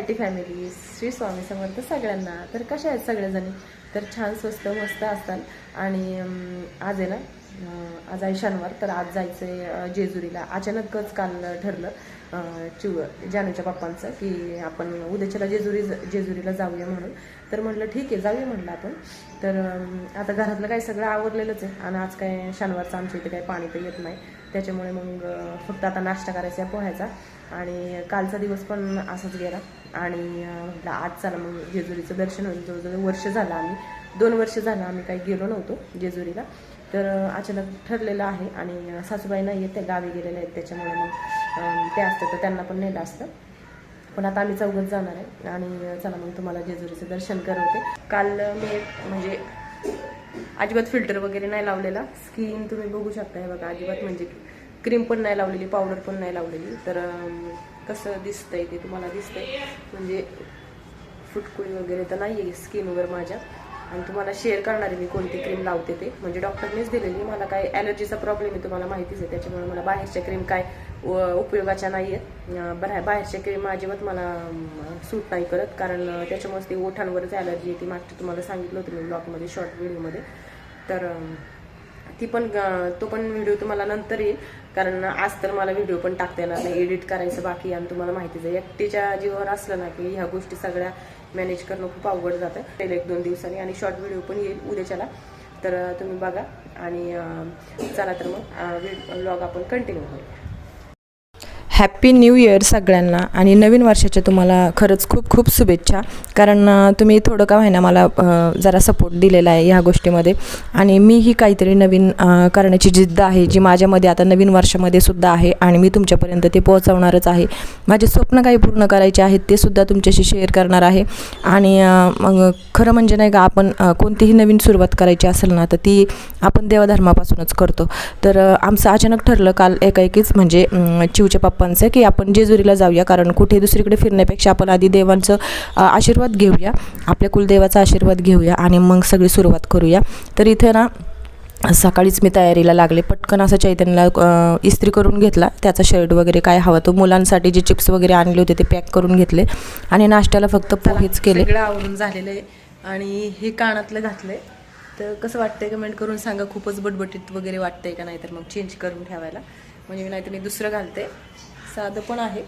I T family Shri Swami Samarth सगळ्यांना. तर कशा आहेत सगळेजणी? तर छान स्वस्त मस्त असतात. आणि आज आहे ना आज आहे शनिवार तर आज जायचं आहे जेजुरीला. अचानकच काल ठरलं चिव जानूच्या पप्पांचं की आपण उद्याच्याला जेजुरी जेजुरीला जाऊया म्हणून. तर म्हटलं ठीक आहे जाऊया म्हटलं आपण. तर आता घरातलं काय सगळं आवरलेलंच आहे. आणि आज काय शनिवारचं आमच्या इथे काही पाणी तर येत नाही. त्याच्यामुळे मग फक्त आता नाश्ता करायचा आहे आणि कालचा दिवस पण असाच गेला. आणि म्हटलं आज चला मग जेजुरीचं दर्शन होईल. जवळजवळ वर्ष झालं आम्ही. दोन वर्ष झालं आम्ही काही गेलो नव्हतो जेजुरीला. तर अचानक ठरलेलं आहे आणि सासूबाई नाही आहेत त्या गावी गेलेल्या आहेत. त्याच्यामुळे मग ते असतं तर त्यांना पण नेलं असतं. पण आता आम्ही चौघच जाणार आहे. आणि चला मग तुम्हाला जेजुरीचं दर्शन करवते. काल मी म्हणजे अजिबात फिल्टर वगैरे नाही लावलेला. स्किन तुम्ही बघू शकता हे बघा. अजिबात म्हणजे क्रीम पण नाही लावलेली पावडर पण नाही लावलेली. तर कसं दिसतंय ते तुम्हाला दिसतंय. म्हणजे फुटकुळी वगैरे तर नाही आहे स्किनवर माझ्या. आणि तुम्हाला शेअर करणार आहे मी कोणती क्रीम लावते ते. म्हणजे डॉक्टरनेच दिलेली. मला काय ॲलर्जीचा प्रॉब्लेम आहे तुम्हाला माहितीच आहे. त्याच्यामुळे मला बाहेरच्या क्रीम काय व- उपयोगाच्या नाही आहेत बरा बाहेरच्या क्रीम अजिबात मला सूट नाही करत. कारण त्याच्यामुळेच ती ओठांवरच ॲलर्जी आहे ती मागच्या तुम्हाला सांगितलं होतं मी ब्लॉगमध्ये शॉर्ट व्हिडिओमध्ये तर ती पण तो पण व्हिडिओ तुम्हाला नंतर येईल. कारण आज तर मला व्हिडिओ पण टाकता येणार नाही. एडिट करायचं बाकी आणि तुम्हाला माहितीच आहे. एकटीच्या जीवावर असलं ना की ह्या गोष्टी सगळ्या मॅनेज करणं खूप अवघड जातं. पहिले एक दोन दिवसांनी आणि शॉर्ट व्हिडिओ पण येईल उद्याच्याला. तर तुम्ही बघा आणि चला तर मग व्लॉग आपण कंटिन्यू होईल हॅप्पी न्यू इयर सगळ्यांना आणि नवीन वर्षाच्या तुम्हाला खरंच खूप खूप शुभेच्छा. कारण तुम्ही थोडं का व्हायना मला जरा सपोर्ट दिलेला आहे ह्या गोष्टीमध्ये. आणि मीही काहीतरी नवीन करण्याची जिद्द आहे जी माझ्यामध्ये आता नवीन वर्षामध्ये सुद्धा आहे आणि मी तुमच्यापर्यंत ते पोहोचवणारच आहे. माझे स्वप्न काही पूर्ण करायचे आहेत ते सुद्धा तुमच्याशी शेअर करणार आहे. आणि मग खरं म्हणजे नाही का आपण कोणतीही नवीन सुरुवात करायची असेल ना तर ती आपण देवधर्मापासूनच करतो. तर आमचं अचानक ठरलं काल एकाएकीच म्हणजे चिवच्या पप्पा पप्पांचं की आपण जेजुरीला जाऊया कारण कुठे दुसरीकडे फिरण्यापेक्षा आपण आधी देवांचं आशीर्वाद घेऊया आपल्या कुलदेवाचा आशीर्वाद घेऊया आणि मग सगळी सुरुवात करूया. तर इथे ना सकाळीच मी तयारीला लागले. पटकन असं चैतन्यला इस्त्री करून घेतला. त्याचा शर्ट वगैरे काय हवा तो मुलांसाठी जे चिप्स वगैरे आणले होते ते पॅक करून घेतले. आणि नाश्त्याला फक्त पोहेच केले. आवरून झालेलं आहे. आणि हे कानातलं घातलंय. तर कसं वाटतंय कमेंट करून सांगा. खूपच बटबटीत वगैरे वाटतंय का नाही तर मग चेंज करून ठेवायला. म्हणजे नाहीतर मी दुसरं घालते. साधं पण आहे.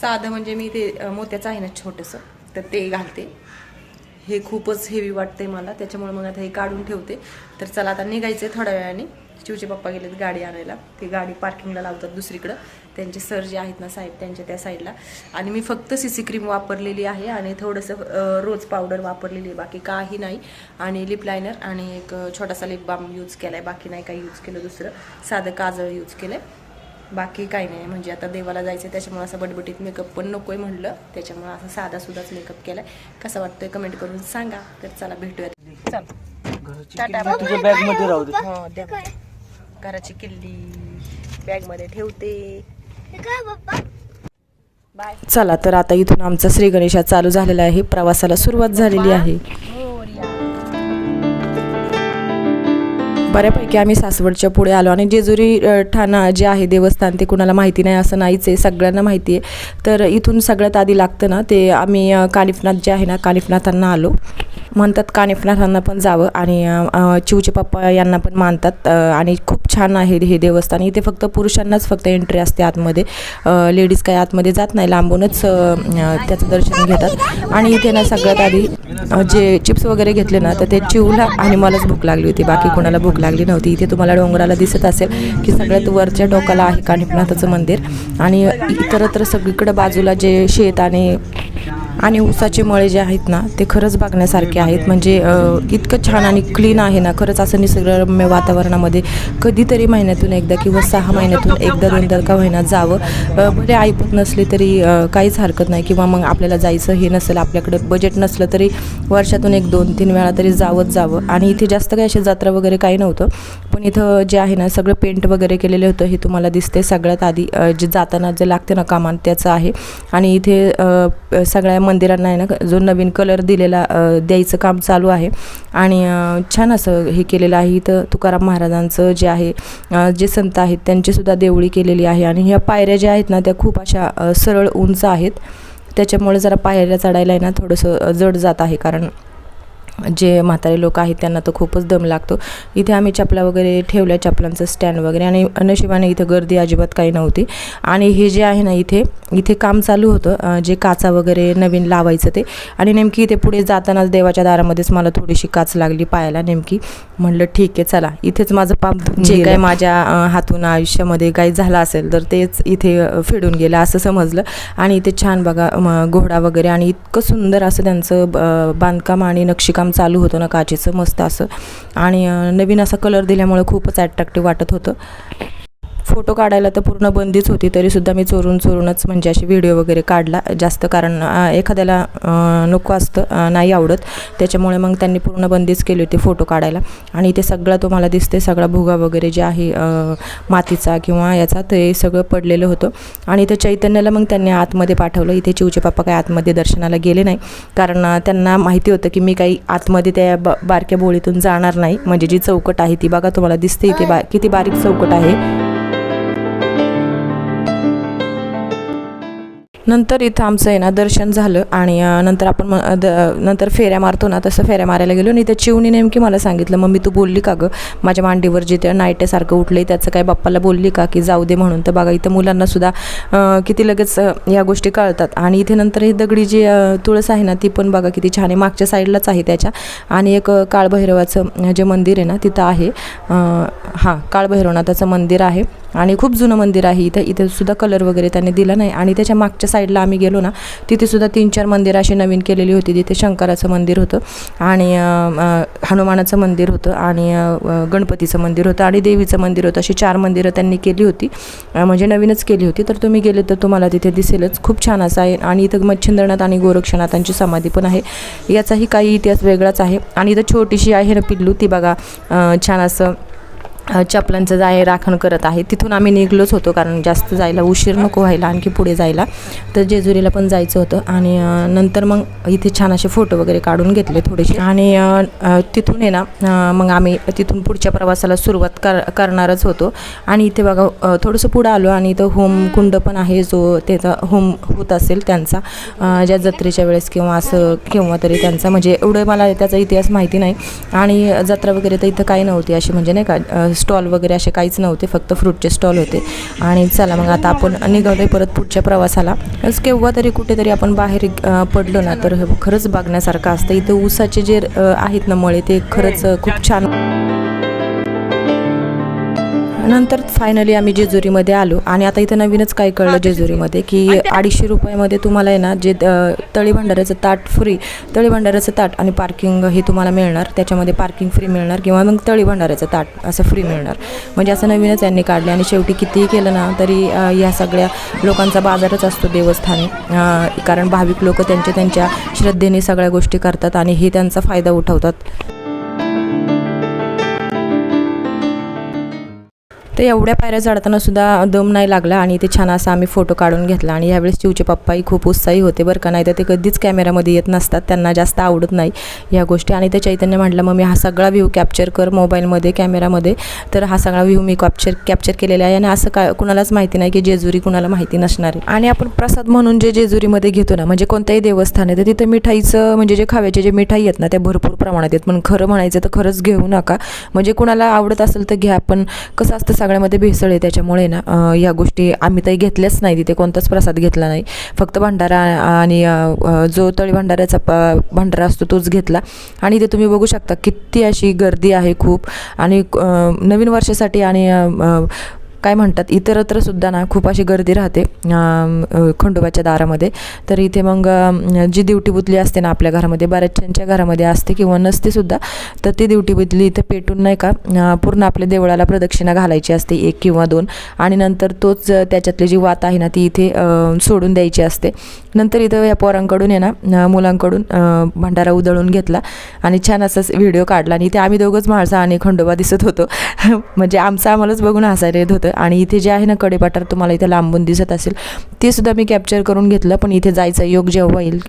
साधं म्हणजे मी ते मोत्याचं आहे ना छोटंसं तर ते घालते. हे खूपच हेवी वाटतंय मला त्याच्यामुळे मग आता हे काढून ठेवते. तर चला आता निघायचं आहे थोड्या वेळाने. चिवचे पप्पा गेलेत गाडी आणायला. ते गाडी पार्किंगला लावतात दुसरीकडं. त्यांचे सर जे आहेत ना साहेब त्यांच्या त्या साईडला आणि मी फक्त सी सी क्रीम वापरलेली आहे आणि थोडंसं रोज पावडर वापरलेली आहे. बाकी काही नाही. आणि लिप लायनर आणि एक छोटासा लिप बाम यूज केला आहे बाकी नाही काही यूज केलं दुसरं. साधं काजळ यूज केलं आहे बाकी काही नाही. म्हणजे आता देवाला जायचं त्याच्यामुळे असं बटबटीत मेकअप पण नकोय म्हणलं. त्याच्यामुळे असं साधा सुद्धाच मेकअप केलाय. कसा वाटतोय कमेंट करून सांगा. तर चला भेटूयात. चल. टाटा. तुझ्या बॅगमध्ये राहू दे. हो द्या घराची किल्ली बॅगमध्ये ठेवते. चला तर आता इथून आमचा श्री गणेशा चालू झालेला आहे. प्रवासाला सुरुवात झालेली आहे. बऱ्यापैकी आम्ही सासवडच्या पुढे आलो. आणि जेजुरी ठाणा जे आहे देवस्थान ते कुणाला माहिती नाही असं नाहीच आहे. सगळ्यांना माहिती आहे. तर इथून सगळ्यात आधी लागतं ना ते आम्ही अ, कानिफनाथ जे आहे ना कानिफनाथांना आलो. म्हणतात कानिफनाथांना पण जावं आणि चिवचे पप्पा यांना पण मानतात. आणि खूप छान आहे हे देवस्थान. इथे फक्त पुरुषांनाच फक्त एंट्री असते आतमध्ये. लेडीज काही आतमध्ये जात नाही. लांबूनच त्याचं दर्शन घेतात. आणि इथे ना सगळ्यात आधी जे चिप्स वगैरे घेतले ना तर ते चिवला आणि मलाच भूक लागली होती. बाकी कोणाला भूक लागली लागली नव्हती. इथे तुम्हाला डोंगराला दिसत असेल की सगळ्यात वरच्या टोकाला आहे कानिफनाथाचं मंदिर. आणि इतरत्र सगळीकडे बाजूला जे शेत आणि आणि ऊसाचे मळे जे आहेत ना ते खरंच बघण्यासारखे आहेत. म्हणजे इतकं छान आणि क्लीन आहे ना. खरंच असं निसर्गरम्य वातावरणामध्ये कधीतरी महिन्यातून एकदा किंवा सहा महिन्यातून एकदा दोनदा का महिन्यात जावं. भले ऐकत नसले तरी काहीच हरकत नाही. किंवा मग आपल्याला जायचं हे नसेल आपल्याकडे बजेट नसलं तरी वर्षातून एक दोन तीन वेळा तरी जावंच जावं. आणि इथे जास्त काही अशी जत्रा वगैरे काही नव्हतं पण इथं जे आहे ना सगळं पेंट वगैरे केलेलं होतं हे तुम्हाला दिसते सगळ्यात आधी जे जाताना जे लागते ना कामान त्याचं आहे. आणि इथे सगळ्या मंदिरांना आहे ना जो नवीन कलर दिलेला द्यायचं काम चालू आहे. आणि छान असं हे केलेलं आहे. इथं तुकाराम महाराजांचं जे आहे जे संत आहेत त्यांचीसुद्धा देवळी केलेली आहे. आणि ह्या पायऱ्या ज्या आहेत ना त्या खूप अशा सरळ उंच आहेत. त्याच्यामुळे जरा पायऱ्या चढायला आहे ना थोडंसं जड जात आहे. कारण जे म्हातारे लोक आहेत त्यांना तर खूपच दम लागतो. इथे आम्ही चपला वगैरे ठेवल्या चपलांचं स्टँड वगैरे आणि नशिबाने इथं गर्दी अजिबात काही नव्हती. आणि हे जे आहे ना इथे इथे काम चालू होतं जे काचा वगैरे नवीन लावायचं ते. आणि नेमकी इथे पुढे जातानाच देवाच्या दारामध्येच मला थोडीशी काच लागली पायाला नेमकी. म्हणलं ठीक आहे चला. इथेच माझं पाप जे काय माझ्या हातून आयुष्यामध्ये काही झालं असेल तर तेच इथे फेडून गेलं असं समजलं. आणि इथे छान बघा घोडा वगैरे आणि इतकं सुंदर असं त्यांचं बांधकाम आणि नक्षीकाम चालू होतं ना काचेचं मस्त असं. आणि नवीन असा कलर दिल्यामुळे खूपच ॲट्रॅक्टिव्ह वाटत होतं. फोटो काढायला तर पूर्ण बंदीच होती तरीसुद्धा मी चोरून चोरूनच म्हणजे अशी व्हिडिओ वगैरे काढला. जास्त कारण एखाद्याला नको असतं नाही आवडत. त्याच्यामुळे मग त्यांनी पूर्ण बंदीच केली होती फोटो काढायला. आणि इथे सगळं तुम्हाला दिसते सगळा भुगा वगैरे जे आहे मातीचा किंवा याचा ते सगळं पडलेलं होतं. आणि इथे चैतन्याला मग त्यांनी आतमध्ये पाठवलं. इथे चिवचे पप्पा काही आतमध्ये दर्शनाला गेले नाही. कारण त्यांना माहिती होतं की मी काही आतमध्ये त्या ब बारक्या बोळीतून जाणार नाही. म्हणजे जी चौकट आहे ती बघा तुम्हाला दिसते इथे बा किती बारीक चौकट आहे. नंतर इथं आमचं आहे ना दर्शन झालं आणि नंतर आपण म- द नंतर फेऱ्या मारतो ना तसं फेऱ्या मारायला गेलो आणि त्या चिवणी नेमकी मला सांगितलं मम्मी तू बोलली का गं? माझ्या मांडीवर जिथे नाईटेसारखं उठले त्याचं काय बाप्पाला बोलली का? की जाऊ दे म्हणून. तर बघा इथं मुलांनासुद्धा किती लगेच या गोष्टी कळतात. आणि इथे नंतर ही दगडी जी तुळस आहे ना ती पण बघा किती छान आहे. मागच्या साईडलाच आहे त्याच्या. आणि एक काळभैरवाचं जे मंदिर आहे ना तिथं आहे. हां काळभैरवनाथाचं मंदिर आहे. आणि खूप जुनं मंदिर आहे इथं. इथे सुद्धा कलर वगैरे त्यांनी दिला नाही. आणि त्याच्या मागच्या साईडला आम्ही गेलो ना तिथेसुद्धा तीन चार मंदिरं अशी नवीन केलेली होती. तिथे शंकराचं मंदिर होतं आणि हनुमानाचं मंदिर होतं आणि गणपतीचं मंदिर होतं आणि देवीचं मंदिर होतं. अशी चार मंदिरं त्यांनी केली होती. म्हणजे नवीनच केली होती. तर तुम्ही गेले तर तुम्हाला तिथे दिसेलच. खूप छान असं आहे. आणि इथं मच्छिंद्रनाथ आणि गोरक्षनाथांची समाधी पण आहे. याचाही काही इतिहास वेगळाच आहे. आणि इथं छोटीशी आहे ना पिल्लू. ती बघा छान असं चपलांचं जाय राखण करत आहे. तिथून आम्ही निघलोच होतो कारण जास्त जायला उशीर नको व्हायला आणखी पुढे जायला. तर जेजुरीला पण जायचं होतं आणि नंतर मग इथे छान असे फोटो वगैरे काढून घेतले थोडेसे. आणि तिथून आहे ना मग आम्ही तिथून पुढच्या प्रवासाला सुरुवात कर करणारच होतो. आणि इथे बघा थोडंसं पुढं आलो आणि इथं होम कुंड पण आहे जो त्याचा होम होत असेल त्यांचा. ज्या जत्रेच्या वेळेस किंवा असं केव्हा तरी त्यांचा. म्हणजे एवढं मला त्याचा इतिहास माहिती नाही. आणि जत्रा वगैरे तर इथं काही नव्हती अशी म्हणजे नाही का स्टॉल वगैरे असे काहीच नव्हते फक्त फ्रूटचे स्टॉल होते. आणि चला मग आता आपण निघालोय परत पुढच्या प्रवासाला. केव्हा तरी कुठेतरी आपण बाहेर पडलो ना तर खरंच बघण्यासारखं असतं. इथं ऊसाचे जे आहेत ना मळे ते खरंच खूप छान नंतर फायनली आम्ही जेजुरीमध्ये आलो. आणि आता इथं नवीनच काय कळलं जेजुरीमध्ये की अडीचशे रुपयामध्ये तुम्हाला आहे ना जे तळी भंडाऱ्याचं ताट फ्री तळी भंडाऱ्याचं ताट आणि पार्किंग हे तुम्हाला मिळणार. त्याच्यामध्ये पार्किंग फ्री मिळणार किंवा मग तळी भंडाऱ्याचं ताट असं फ्री मिळणार. म्हणजे असं नवीनच यांनी काढले. आणि शेवटी कितीही केलं ना तरी अ, या सगळ्या लोकांचा बाजारच असतो देवस्थानी. कारण भाविक लोक त्यांच्या त्यांच्या श्रद्धेने सगळ्या गोष्टी करतात आणि हे त्यांचा फायदा उठवतात. तर एवढ्या पायऱ्या चढताना सुद्धा दम नाही लागला आणि ते छान असा आम्ही फोटो काढून घेतला. आणि यावेळेस चिवचे पप्पाही खूप उत्साही होते बरं का नाही तर ते कधीच कॅमेरामध्ये येत नसतात त्यांना जास्त आवडत नाही ह्या गोष्टी. आणि ते चैतन्य म्हटलं मग मी हा सगळा व्ह्यू कॅप्चर कर मोबाईलमध्ये कॅमेरामध्ये. तर हा सगळा व्ह्यू मी कॅप्चर कॅप्चर केलेला आहे आणि असं काय कुणालाच माहिती नाही की जेजुरी कुणाला माहिती नसणार आहे. आणि आपण प्रसाद म्हणून जे जेजुरीमध्ये घेतो ना म्हणजे कोणत्याही देवस्थान आहे तर तिथं मिठाईचं म्हणजे जे खाव्याचे जे मिठाई आहेत ना त्या भरपूर प्रमाणात आहेत. पण खरं म्हणायचं तर खरंच घेऊ नका. म्हणजे कुणाला आवडत असेल तर घ्या पण कसं असतं सगळ्यामध्ये भेसळ आहे त्याच्यामुळे ना या गोष्टी आम्ही तर घेतल्याच नाही तिथे कोणताच प्रसाद घेतला नाही. फक्त भंडारा आणि जो तळी भंडाऱ्याचा प भंडारा असतो तोच घेतला. आणि इथे तुम्ही बघू शकता किती अशी गर्दी आहे खूप. आणि नवीन वर्षासाठी आणि काय म्हणतात इतरत्र सुद्धा ना खूप अशी गर्दी राहते खंडोबाच्या दारामध्ये. तर इथे मग जी दिवटी बुतली असते ना आपल्या घरामध्ये बऱ्याचशांच्या घरामध्ये असते किंवा नसते सुद्धा तर ती दिवटी बुतली इथे पेटून नाही का पूर्ण आपल्या देवळाला प्रदक्षिणा घालायची असते एक किंवा दोन. आणि नंतर तोच त्याच्यातली जी वात आहे ना ती इथे सोडून द्यायची असते. नंतर इथं या पोरांकडून आहे ना मुलांकडून भंडारा उधळून घेतला आणि छान असाच व्हिडिओ काढला. आणि इथे आम्ही दोघंच माणसं आणि खंडोबा दिसत होतो. म्हणजे आमचं आम्हालाच बघून हसायला येत होतं. आणि इथे जे आहे ना कडेपाटार तुम्हाला इथे लांबून दिसत असेल ते सुद्धा मी कॅप्चर करून घेतलं. पण इथे जायचा योग जेव्हा येईल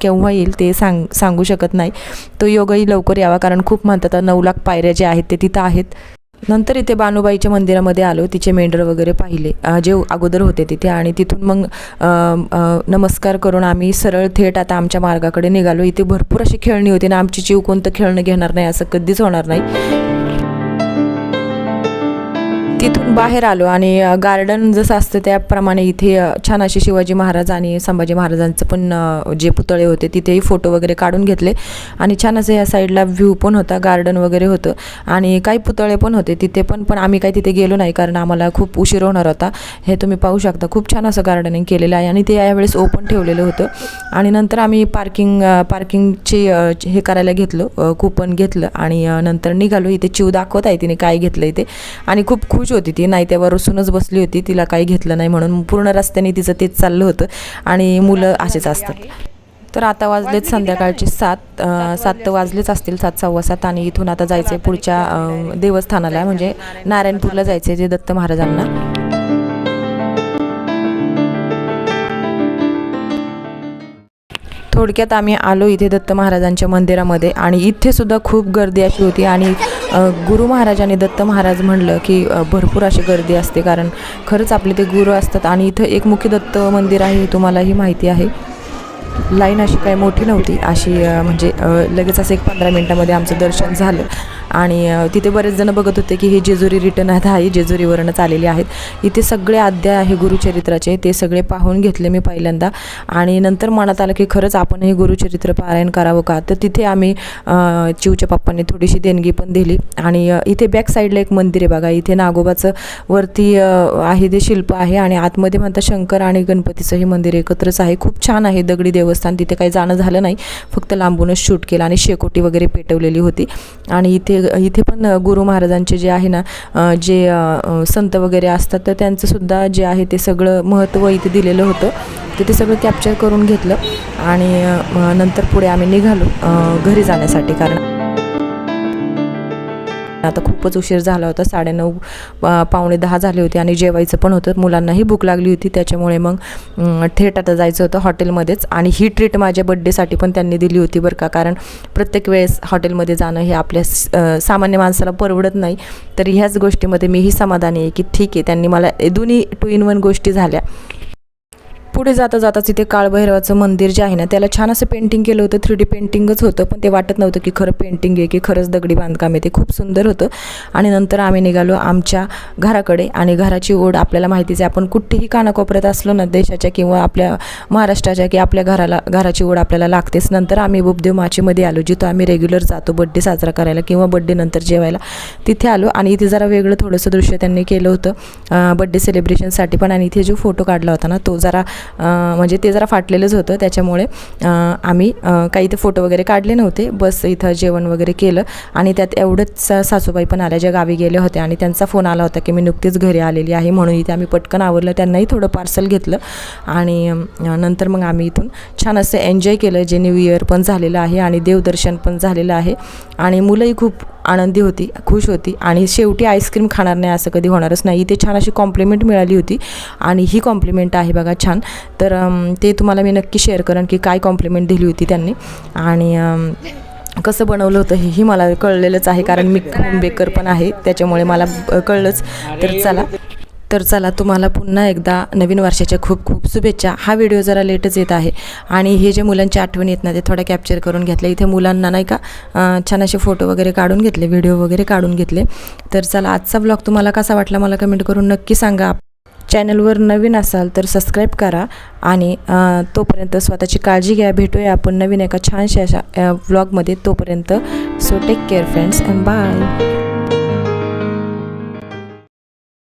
केव्हा येईल ते सांग सांगू शकत नाही. तो योगही लवकर यावा कारण खूप म्हणतात नऊ लाख पायऱ्या जे आहेत ते तिथं आहेत. नंतर इथे बानुबाईच्या मंदिरामध्ये आलो तिचे मेंढर वगैरे पाहिले. जे अगोदर होते तिथे आणि तिथून मग नमस्कार करून आम्ही सरळ थेट आता आमच्या मार्गाकडे निघालो. इथे भरपूर अशी खेळणी होती ना आमची जीव कोणतं खेळणं घेणार नाही असं कधीच होणार नाही. तिथून बाहेर आलो आणि गार्डन जसं असतं त्याप्रमाणे इथे छान असे शिवाजी महाराज आणि संभाजी महाराजांचं पण जे पुतळे होते तिथेही फोटो वगैरे काढून घेतले. आणि छान असं या साईडला व्ह्यू पण होता गार्डन वगैरे होतं. आणि काही पुतळे पण होते तिथे पण पण आम्ही काही तिथे गेलो नाही कारण आम्हाला खूप उशीर होणार होता. हे तुम्ही पाहू शकता खूप छान असं गार्डनिंग केलेलं आहे आणि ते यावेळेस ओपन ठेवलेलं होतं. आणि नंतर आम्ही पार्किंग पार्किंगची हे करायला घेतलं कुपन घेतलं आणि नंतर निघालो. इथे चिव दाखवत आहे तिने काय घेतलं इथे आणि खूप खुश होती ती नाही त्यावर रुसूनच बसली होती. तिला काही घेतलं नाही म्हणून पूर्ण रस्त्याने तिचं तेच चाललं होतं. आणि मुलं असेच असतात. तर आता वाजलेत संध्याकाळचे सात सात तर वाजलेच असतील सात सव्वा सात. आणि इथून आता जायचं आहे पुढच्या देवस्थानाला म्हणजे नारायणपूरला जायचं आहे जे दत्त महाराजांना. थोडक्यात आम्ही आलो इथे दत्त महाराजांच्या मंदिरामध्ये आणि इथेसुद्धा खूप गर्दी अशी होती आणि गुरु महाराजांनी दत्त महाराज म्हणलं की भरपूर अशी गर्दी असते कारण खरंच आपले ते गुरु असतात आणि इथं एक मुख्य दत्त मंदिर आहे हे तुम्हालाही माहिती आहे. लाईन अशी काही मोठी नव्हती. अशी म्हणजे लगेच असं एक पंधरा मिनटामध्ये आमचं दर्शन झालं. आणि तिथे बरेच जण बघत होते की हे जेजुरी रिटर्न आहे जेजुरीवरूनच आलेले आहेत. इथे सगळे अध्याय आहे गुरुचरित्राचे ते सगळे पाहून घेतले मी पहिल्यांदा. आणि नंतर मनात आलं की खरंच आपण हे गुरुचरित्र पारायण करावं का? तर तिथे आम्ही चिवच्या पप्पांनी थोडीशी देणगी पण दिली. आणि इथे बॅक साईडला एक मंदिर आहे बघा. इथे नागोबाचं वरती आहे ते शिल्प आहे. आणि आतमध्ये म्हणता शंकर आणि गणपतीचं हे मंदिर एकत्रच आहे. खूप छान आहे दगडी देव देवस्थान तिथे काही जाणं झालं नाही. फक्त लांबूनच शूट केलं आणि शेकोटी वगैरे पेटवलेली होती. आणि इथे इथे पण गुरु महाराजांचे जे आहे ना जे संत वगैरे असतात तर त्यांचंसुद्धा जे आहे ते सगळं महत्त्व इथे दिलेलं होतं. तर ते सगळं कॅप्चर करून घेतलं आणि नंतर पुढे आम्ही निघालो घरी जाण्यासाठी. कारण आता खूपच उशीर झाला होता साडेनऊ पावणे दहा झाले होते आणि जेवायचं पण होतं. मुलांनाही भूक लागली होती त्याच्यामुळे मग थेट आता जायचं होतं हॉटेलमध्येच. आणि ही ट्रीट माझ्या बड्डेसाठी पण त्यांनी दिली होती बरं का कारण प्रत्येक वेळेस हॉटेलमध्ये जाणं हे आपल्या सामान्य माणसाला परवडत नाही. तर ह्याच गोष्टीमध्ये मीही समाधानी आहे की ठीक आहे त्यांनी मला दोन्ही टू इन वन गोष्टी झाल्या. पुढे जाता जाताच इथे काळभैरवाचं मंदिर जे आहे ना त्याला छान असं पेंटिंग केलं होतं. थ्री डी पेंटिंगच होतं पण ते वाटत नव्हतं की खरं पेंटिंग आहे की खरंच दगडी बांधकाम आहे. ते खूप सुंदर होतं. आणि नंतर आम्ही निघालो आमच्या घराकडे आणि घराची ओढ आपल्याला माहितीच आहे. आपण कुठेही कानाकोपऱ्यात असलो ना देशाच्या किंवा आपल्या महाराष्ट्राच्या की आपल्या घराला घराची ओढ आपल्याला लागतेच. नंतर आम्ही बुबदेव माचीमध्ये आलो जिथं आम्ही रेग्युलर जातो बड्डे साजरा करायला किंवा बड्डे नंतर जेवायला. तिथे आलो आणि इथे जरा वेगळं थोडंसं दृश्य त्यांनी केलं होतं बड्डे सेलिब्रेशनसाठी पण. आणि इथे जो फोटो काढला होता ना तो जरा म्हणजे ते जरा फाटलेलंच होतं. त्याच्यामुळे आम्ही काही ते फोटो वगैरे काढले नव्हते. बस इथं जेवण वगैरे केलं आणि त्यात एवढंच सासूबाई पण आल्या ज्या गावी गेल्या होत्या आणि त्यांचा फोन आला होता की मी नुकतीच घरी आलेली आहे. म्हणून इथे आम्ही पटकन आवरलं. त्यांनाही थोडं पार्सल घेतलं आणि नंतर मग आम्ही इथून छान असं एन्जॉय केलं. जे न्यू इयर पण झालेलं आहे आणि देवदर्शन पण झालेलं आहे. आणि मुलंही खूप आनंदी होती खुश होती आणि शेवटी आईस्क्रीम खाणार नाही असं कधी होणारच नाही. ते छान अशी कॉम्प्लिमेंट मिळाली होती आणि ही कॉम्प्लिमेंट आहे बघा छान. तर ते तुम्हाला मी नक्की शेअर करेन की काय कॉम्प्लिमेंट दिली होती त्यांनी. आणि कसं बनवलं होतं हेही मला कळलेलंच आहे कारण मी होम बेकर पण आहे त्याच्यामुळे मला कळलंच. तर चला. तर चला तुम्हाला पुन्हा एकदा नवीन वर्षाच्या खूप खूप शुभेच्छा. हा व्हिडिओ जरा लेटच येत आहे. आणि हे जे मुलांची आठवणी येत ना ते थोड्या कॅप्चर करून घेतले. इथे मुलांना नाही का छान असे फोटो वगैरे काढून घेतले व्हिडिओ वगैरे काढून घेतले. तर चला आजचा ब्लॉग तुम्हाला कसा वाटला मला कमेंट करून नक्की सांगा. चॅनलवर नवीन असाल तर सबस्क्राईब करा आणि तोपर्यंत स्वतःची काळजी घ्या. भेटूया आपण नवीन एका छानशा अशा व्लॉगमध्ये तोपर्यंत so take care friends and bye